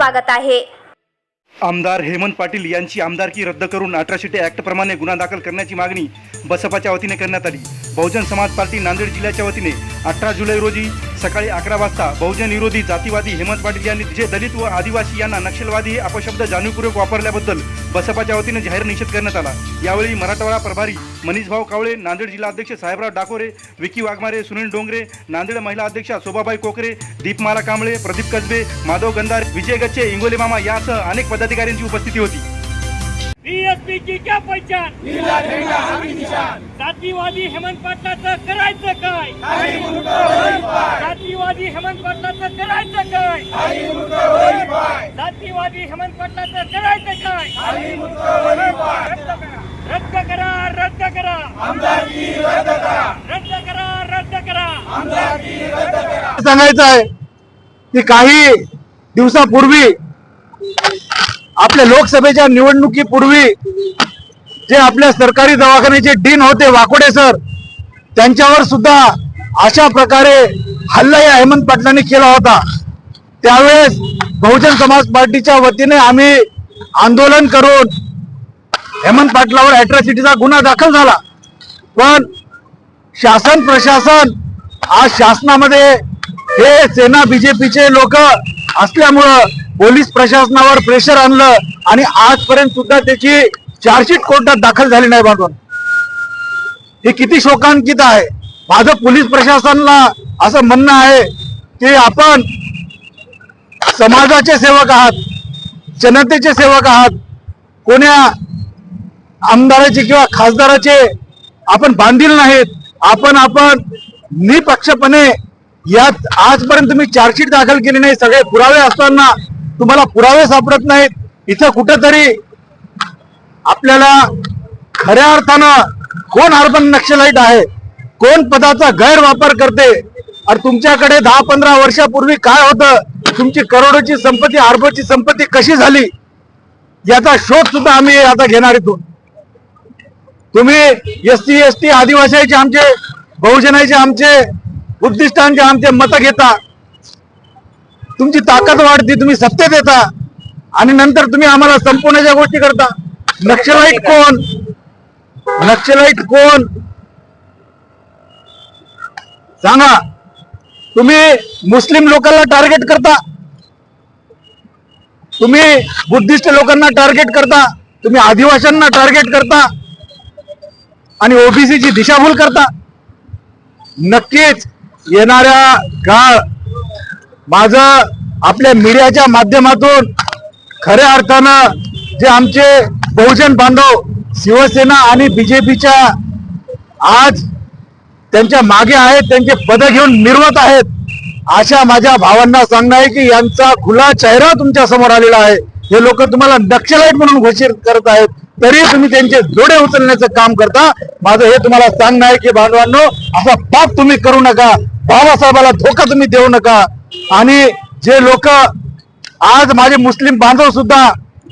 स्वागत आहे. आमदार हेमंत पाटील यांची आमदारकी रद्द करून अठराशे ॲक्ट प्रमाणे गुन्हा दाखल करण्याची मागणी बसपाच्या वतीने करण्यात आली. बहुजन समाज पार्टी नांदेड जिल्ह्याच्या वतीने अठरा जुलै रोजी सकाळी अकरा वाजता बहुजन विरोधी जातीवादी हेमंत पाटील यांनी जे दलित व आदिवासी यांना नक्षलवादी हे अपशब्द जाणीवपूर्वक वापरल्याबद्दल बसपाच्या वतीने जाहीर निषेध करण्यात आला. यावेळी मराठवाडा प्रभारी मनीष भाऊ कावळे नांदेड जिल्हा अध्यक्ष साहेबराव डाकोरे विकी वाघमारे सुनील डोंगरे नांदेड महिला अध्यक्षा शोभाबाई कोकरे दीपमाला कांबळे प्रदीप कसबे माधव गंधार विजय गच्चे इंगोले मामा यासह अनेक पदाधिकाऱ्यांची उपस्थिती होती. बीएसपी की क्या पहचान? जातीवादी हेमंत पाटलाचं करायचं काय जातीवादी हेमंत पाटलाचं करायचं काय जातीवादी हेमंत पाटलाचं करायचं काय? रद्द करा. रद्द करा रद्द करा. रद्द करा. सांगायचं आहे की काही दिवसापूर्वी आपल्या लोकसभेच्या निवडणुकीपूर्वी जे आपल्या सरकारी दवाखान्याचे डीन होते वाकोडे सर त्यांच्यावर सुद्धा अशा प्रकारे हल्ला या हेमंत पाटलांनी केला होता. त्यावेळेस बहुजन समाज पार्टीच्या वतीने आम्ही आंदोलन करून हेमंत पाटलावर अॅट्रॉसिटीचा गुन्हा दाखल झाला. पण शासन प्रशासन आज शासनामध्ये हे सेना बीजेपीचे लोक असल्यामुळं पोलीस प्रशासनावर प्रेशर आणलं आणि आजपर्यंत सुद्धा त्याची चार्जशीट कोर्टात दाखल झाली नाही बांधून हे किती शोकांकित आहे. माझं पोलीस प्रशासनाला असं म्हणणं आहे की आपण समाजाचे सेवक आहात जनतेचे सेवक आहात कोण्या आमदाराचे किंवा खासदाराचे आपण बांधील नाहीत आपण आपण निपक्षपणे यात आजपर्यंत तुम्ही चार्जशीट दाखल केली नाही सगळे पुरावे असताना तुम्हाला पुरावे सापडत नाहीत इथं कुठंतरी आपल्याला खऱ्या अर्थानं कोण अर्बन नक्षलाईट आहे कोण पदाचा गैरवापर करते आणि तुमच्याकडे दहा पंधरा वर्षापूर्वी काय होतं तुमची करोडोची संपत्ती अर्बोची संपत्ती कशी झाली? याचा शोध सुद्धा आम्ही आता घेणार इथून. तुम्ही एस टी एस टी आदिवासीचे आमचे बहुजनाचे आमचे उद्दिष्टांचे आमचे मत घेता. तुमची ताकद वाढते तुम्ही सत्तेत येता आणि नंतर तुम्ही आम्हाला संपवण्याच्या गोष्टी करता. नक्षलाईट कोण? नक्षलाईट कोण? सांगा. तुम्ही मुस्लिम लोकांना टार्गेट करता. तुम्ही बुद्धिस्ट लोकांना टार्गेट करता. तुम्ही आदिवाशांना टार्गेट करता. आणि ओबीसीची दिशाभूल करता. नक्कीच येणाऱ्या काळ माझं आपल्या मीडियाच्या माध्यमातून खऱ्या अर्थानं जे आमचे बहुजन बांधव शिवसेना आणि बीजेपीच्या आज त्यांच्या मागे आहेत त्यांचे पद घेऊन निर्वत आहेत. अशा माझ्या भावांना सांगणं आहे की यांचा खुला चेहरा तुमच्यासमोर आलेला आहे. हे लोक तुम्हाला नक्षलाईट म्हणून घोषित करत आहेत. तरी तुम्ही त्यांचे जोडे उचलण्याचं काम करता. माझं हे तुम्हाला सांगणं आहे की बांधवांनो असा पाप तुम्ही करू नका. बाबासाहेबाला धोका तुम्ही देऊ नका. आणि जे लोक आज माझे मुस्लिम बांधव सुद्धा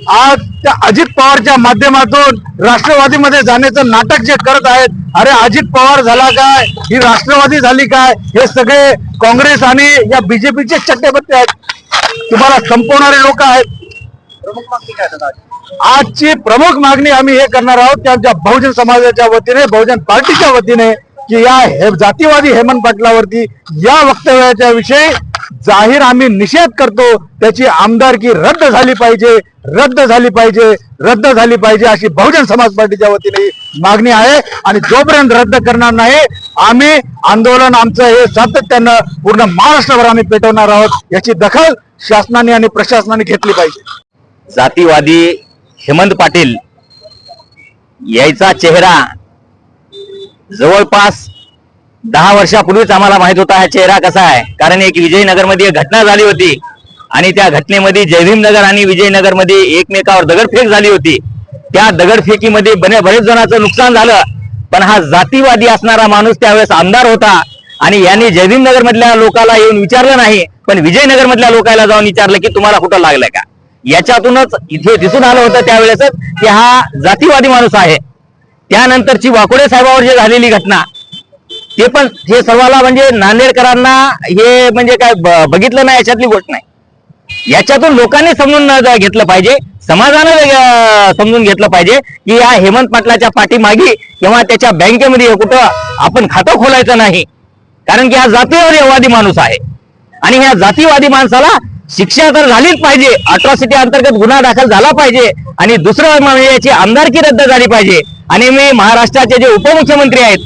आज त्या अजित पवारच्या माध्यमातून राष्ट्रवादीमध्ये जाण्याचं नाटक जे करत आहेत अरे अजित पवार झाला काय? ही राष्ट्रवादी झाली काय? हे सगळे काँग्रेस आणि या बीजेपीचे चट्टेबट्टे आहेत. तुम्हाला संपवणारे लोक आहेत. आजची प्रमुख मागणी आम्ही हे करणार आहोत की आमच्या बहुजन समाजाच्या वतीने बहुजन पार्टीच्या वतीने की या हे जातीवादी हेमंत पाटलावरती या वक्तव्याच्या विषयी जाहीर आम्ही निषेध करतो त्याची आमदारकी रद्द झाली पाहिजे रद्द झाली पाहिजे रद्द झाली पाहिजे अशी बहुजन समाज पार्टीच्या वतीने मागणी आहे. आणि जोपर्यंत रद्द करणार नाही आम्ही आंदोलन आमचं हे सातत्यानं पूर्ण महाराष्ट्रभर आम्ही पेटवणार आहोत याची दखल शासनाने आणि प्रशासनाने घेतली पाहिजे. जातीवादी हेमंत पाटील यायचा चेहरा जवळपास दहा वर्षापूर्वीच आम्हाला माहीत होता हा चेहरा कसा आहे. कारण एक विजयनगरमध्ये एक घटना झाली होती. आणि त्या घटनेमध्ये जयभीमनगर आणि विजयनगरमध्ये एकमेकावर दगडफेक झाली होती. त्या दगडफेकीमध्ये बने बरेच जणांचं नुकसान झालं. पण हा जातीवादी असणारा माणूस त्यावेळेस आमदार होता. आणि यांनी जयभीमनगर मधल्या लोकांना येऊन विचारलं नाही पण विजयनगर मधल्या लोकांना जाऊन विचारलं की तुम्हाला कुठं लागलंय का? याच्यातूनच इथे दिसून आलं होतं त्यावेळेसच की हा जातीवादी माणूस आहे. त्यानंतरची वाकोडे साहेबावर जी झालेली घटना ते पण हे सर्वाला म्हणजे नांदेडकरांना हे म्हणजे काय बघितलं नाही याच्यातली गोष्ट नाही. याच्यातून लोकांनी समजून घेतलं पाहिजे समाजानं समजून घेतलं पाहिजे की या हेमंत पाटलाच्या पाठीमागे किंवा त्याच्या बँकेमध्ये कुठं आपण खातं खोलायचं नाही. कारण की हा जातीयवादी माणूस आहे. आणि ह्या जातीवादी माणसाला शिक्षा तर झालीच पाहिजे अट्रॉसिटी अंतर्गत गुन्हा दाखल झाला पाहिजे आणि दुसरं म्हणजे याची आमदारकी रद्द झाली पाहिजे. आणि मी महाराष्ट्राचे जे उपमुख्यमंत्री आहेत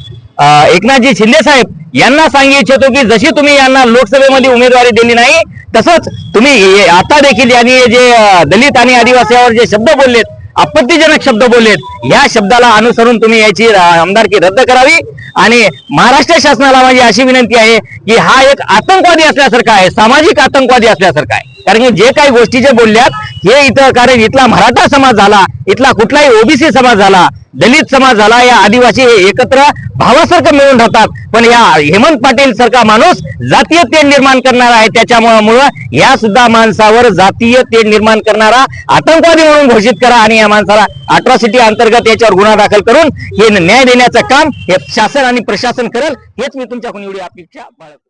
एकनाथजी शिंदे साहेब यांना सांगू इच्छितो की जशी तुम्ही यांना लोकसभेमध्ये उमेदवारी दिली नाही तसंच तुम्ही आता देखील यांनी जे दलित आणि आदिवासीवर जे शब्द बोललेत आपत्तीजनक शब्द बोललेत या शब्दाला अनुसरून तुम्ही याची आमदारकी रद्द करावी. आणि महाराष्ट्र शासनाला माझी अशी विनंती आहे की हा एक आतंकवादी असल्यासारखा आहे सामाजिक आतंकवादी असल्यासारखा आहे. कारण की जे काही गोष्टी जे बोलल्यात हे इथं कारण इथला मराठा समाज झाला इथला कुठलाही ओबीसी समाज झाला दलित समाज झाला या आदिवासी हे एकत्र भावासारखं मिळून राहतात. पण या हेमंत पाटील सारखा माणूस जातीय तेढ निर्माण करणारा आहे. त्याच्यामुळं या सुद्धा माणसावर जातीय तेढ निर्माण करणारा आतंकवादी म्हणून घोषित करा आणि या माणसाला अट्रॉसिटी अंतर्गत याच्यावर गुन्हा दाखल करून हे न्याय देण्याचं काम हे शासन आणि प्रशासन करेल. हेच मी तुमच्याकडून एवढी अपेक्षा बाळगतो.